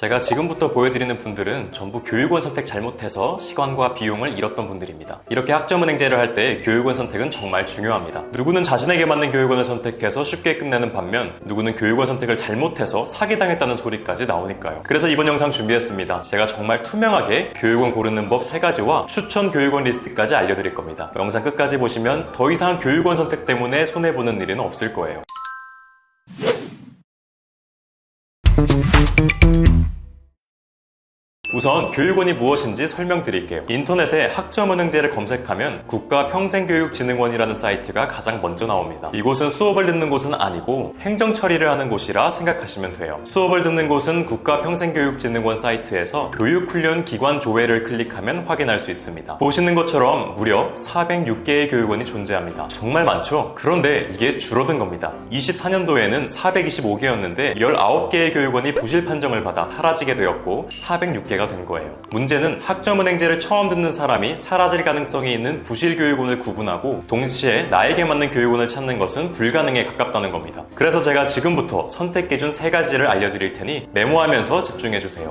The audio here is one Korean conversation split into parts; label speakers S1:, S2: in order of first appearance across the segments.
S1: 제가 지금부터 보여드리는 분들은 전부 교육원 선택 잘못해서 시간과 비용을 잃었던 분들입니다. 이렇게 학점은행제를 할 때 교육원 선택은 정말 중요합니다. 누구는 자신에게 맞는 교육원을 선택해서 쉽게 끝내는 반면 누구는 교육원 선택을 잘못해서 사기당했다는 소리까지 나오니까요. 그래서 이번 영상 준비했습니다. 제가 정말 투명하게 교육원 고르는 법 3가지와 추천 교육원 리스트까지 알려드릴 겁니다. 영상 끝까지 보시면 더 이상 교육원 선택 때문에 손해보는 일은 없을 거예요. 우선 교육원이 무엇인지 설명드릴게요. 인터넷에 학점은행제를 검색하면 국가평생교육진흥원이라는 사이트가 가장 먼저 나옵니다. 이곳은 수업을 듣는 곳은 아니고 행정 처리를 하는 곳이라 생각하시면 돼요. 수업을 듣는 곳은 국가평생교육진흥원 사이트에서 교육훈련 기관 조회를 클릭하면 확인할 수 있습니다. 보시는 것처럼 무려 406개의 교육원이 존재합니다. 정말 많죠? 그런데 이게 줄어든 겁니다. 24년도에는 425개였는데 19개의 교육원이 부실 판정을 받아 사라지게 되었고 406개가 된 거예요. 문제는 학점은행제를 처음 듣는 사람이 사라질 가능성이 있는 부실 교육원을 구분하고 동시에 나에게 맞는 교육원을 찾는 것은 불가능에 가깝다는 겁니다. 그래서 제가 지금부터 선택 기준 세 가지를 알려드릴 테니 메모하면서 집중해 주세요.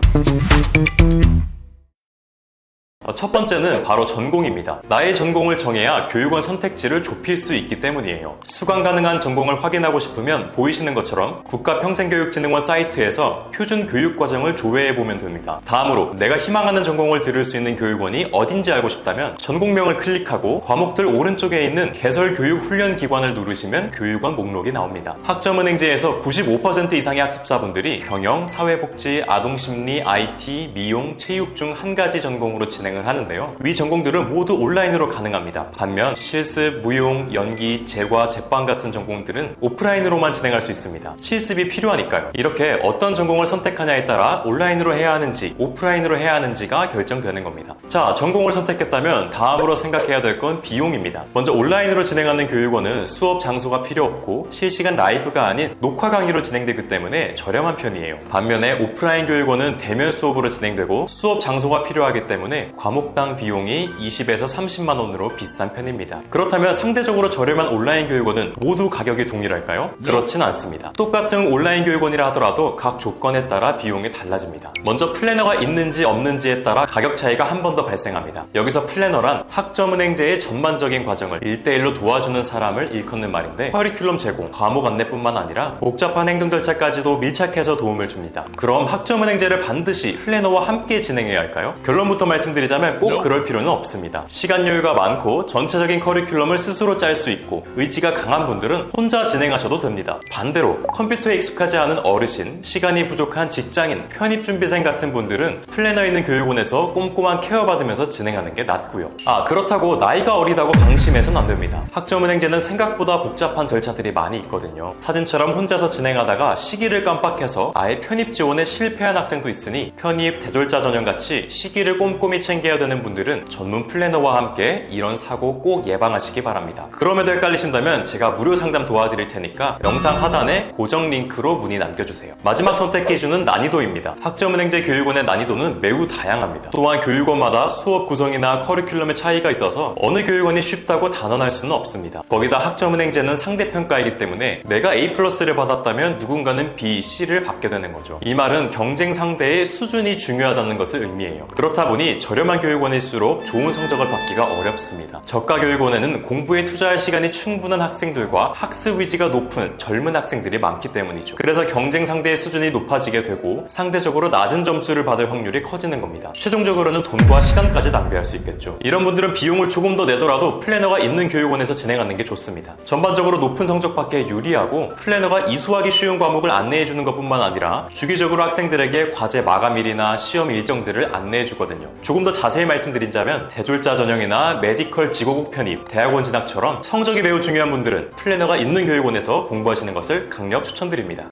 S1: 어, 첫 번째는 바로 전공입니다. 나의 전공을 정해야 교육원 선택지를 좁힐 수 있기 때문이에요. 수강 가능한 전공을 확인하고 싶으면 보이시는 것처럼 국가평생교육진흥원 사이트에서 표준 교육 과정을 조회해 보면 됩니다. 다음으로 내가 희망하는 전공을 들을 수 있는 교육원이 어딘지 알고 싶다면 전공명을 클릭하고 과목들 오른쪽에 있는 개설 교육 훈련 기관을 누르시면 교육원 목록이 나옵니다. 학점은행제에서 95% 이상의 학습자분들이 경영, 사회복지, 아동심리, IT, 미용, 체육 중 한 가지 전공으로 진행을 하는데요. 위 전공들은 모두 온라인으로 가능합니다. 반면 실습, 무용, 연기, 제과, 제빵 같은 전공들은 오프라인으로만 진행할 수 있습니다. 실습이 필요하니까요. 이렇게 어떤 전공을 선택하냐에 따라 온라인으로 해야 하는지 오프라인으로 해야 하는지가 결정되는 겁니다. 자, 전공을 선택했다면 다음으로 생각해야 될 건 비용입니다. 먼저 온라인으로 진행하는 교육원은 수업 장소가 필요 없고 실시간 라이브가 아닌 녹화 강의로 진행되기 때문에 저렴한 편이에요. 반면에 오프라인 교육원은 대면 수업으로 진행되고 수업 장소가 필요하기 때문에 과 목당 비용이 20에서 30만 원으로 비싼 편입니다. 그렇다면 상대적으로 저렴한 온라인 교육원은 모두 가격이 동일할까요? 그렇진 않습니다. 똑같은 온라인 교육원이라 하더라도 각 조건에 따라 비용이 달라집니다. 먼저 플래너가 있는지 없는지에 따라 가격 차이가 한 번 더 발생합니다. 여기서 플래너란 학점은행제의 전반적인 과정을 1대1로 도와주는 사람을 일컫는 말인데 커리큘럼 제공, 과목 안내뿐만 아니라 복잡한 행정 절차까지도 밀착해서 도움을 줍니다. 그럼 학점은행제를 반드시 플래너와 함께 진행해야 할까요? 결론부터 말씀드리자면 꼭 그럴 필요는 없습니다. 시간 여유가 많고 전체적인 커리큘럼을 스스로 짤 수 있고 의지가 강한 분들은 혼자 진행하셔도 됩니다. 반대로 컴퓨터에 익숙하지 않은 어르신, 시간이 부족한 직장인, 편입 준비생 같은 분들은 플래너 있는 교육원에서 꼼꼼한 케어 받으면서 진행하는 게 낫고요. 아 그렇다고 나이가 어리다고 방심해서는 안 됩니다. 학점은행제는 생각보다 복잡한 절차들이 많이 있거든요. 사진처럼 혼자서 진행하다가 시기를 깜빡해서 아예 편입 지원에 실패한 학생도 있으니 편입, 대졸자 전형 같이 시기를 꼼꼼히 챙겨 야 되는 분들은 전문 플래너와 함께 이런 사고 꼭 예방하시기 바랍니다. 그럼에도 헷갈리신다면 제가 무료 상담 도와드릴 테니까 영상 하단에 고정 링크로 문의 남겨주세요. 마지막 선택 기준은 난이도입니다. 학점은행제 교육원의 난이도는 매우 다양합니다. 또한 교육원마다 수업 구성이나 커리큘럼의 차이가 있어서 어느 교육원이 쉽다고 단언할 수는 없습니다. 거기다 학점은행제는 상대평가이기 때문에 내가 A 플러스를 받았다면 누군가는 B, C를 받게 되는 거죠. 이 말은 경쟁 상대의 수준이 중요하다는 것을 의미해요. 그렇다 보니 저렴 한 교육원일수록 좋은 성적을 받기가 어렵습니다. 저가 교육원에는 공부에 투자할 시간이 충분한 학생들과 학습 의지가 높은 젊은 학생들이 많기 때문이죠. 그래서 경쟁 상대의 수준이 높아지게 되고 상대적으로 낮은 점수를 받을 확률이 커지는 겁니다. 최종적으로는 돈과 시간까지 낭비할 수 있겠죠. 이런 분들은 비용을 조금 더 내더라도 플래너가 있는 교육원에서 진행하는 게 좋습니다. 전반적으로 높은 성적 받기에 유리하고 플래너가 이수하기 쉬운 과목을 안내해 주는 것뿐만 아니라 주기적으로 학생들에게 과제 마감일이나 시험 일정들을 안내해 주거든요. 조금 더 자세히 말씀드리자면 대졸자 전형이나 메디컬 지고국 편입, 대학원 진학처럼 성적이 매우 중요한 분들은 플래너가 있는 교육원에서 공부하시는 것을 강력 추천드립니다.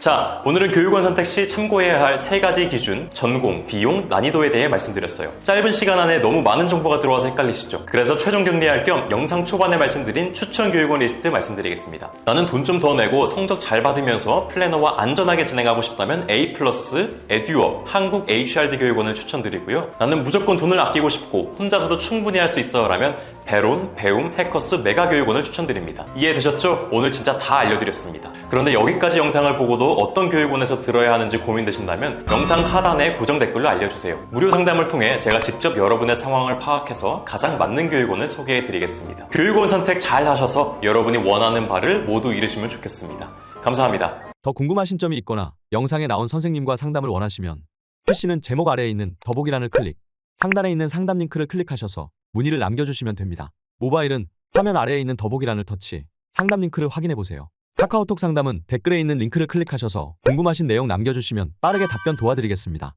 S1: 자, 오늘은 교육원 선택 시 참고해야 할 세 가지 기준, 전공, 비용, 난이도에 대해 말씀드렸어요. 짧은 시간 안에 너무 많은 정보가 들어와서 헷갈리시죠? 그래서 최종 정리할 겸 영상 초반에 말씀드린 추천 교육원 리스트 말씀드리겠습니다. 나는 돈 좀 더 내고 성적 잘 받으면서 플래너와 안전하게 진행하고 싶다면 A+, 에듀어, 한국 HRD 교육원을 추천드리고요. 나는 무조건 돈을 아끼고 싶고 혼자서도 충분히 할 수 있어 라면 배론, 배움, 해커스, 메가 교육원을 추천드립니다. 이해되셨죠? 오늘 진짜 다 알려드렸습니다. 그런데 여기까지 영상을 보고 도 어떤 교육원에서 들어야 하는지 고민되신다면 영상 하단에 고정 댓글로 알려주세요. 무료 상담을 통해 제가 직접 여러분의 상황을 파악해서 가장 맞는 교육원을 소개해드리겠습니다. 교육원 선택 잘 하셔서 여러분이 원하는 바를 모두 이루시면 좋겠습니다. 감사합니다.
S2: 더 궁금하신 점이 있거나 영상에 나온 선생님과 상담을 원하시면 PC는 제목 아래에 있는 더보기란을 클릭, 상단에 있는 상담 링크를 클릭하셔서 문의를 남겨주시면 됩니다. 모바일은 화면 아래에 있는 더보기란을 터치, 상담 링크를 확인해 보세요. 카카오톡 상담은 댓글에 있는 링크를 클릭하셔서 궁금하신 내용 남겨주시면 빠르게 답변 도와드리겠습니다.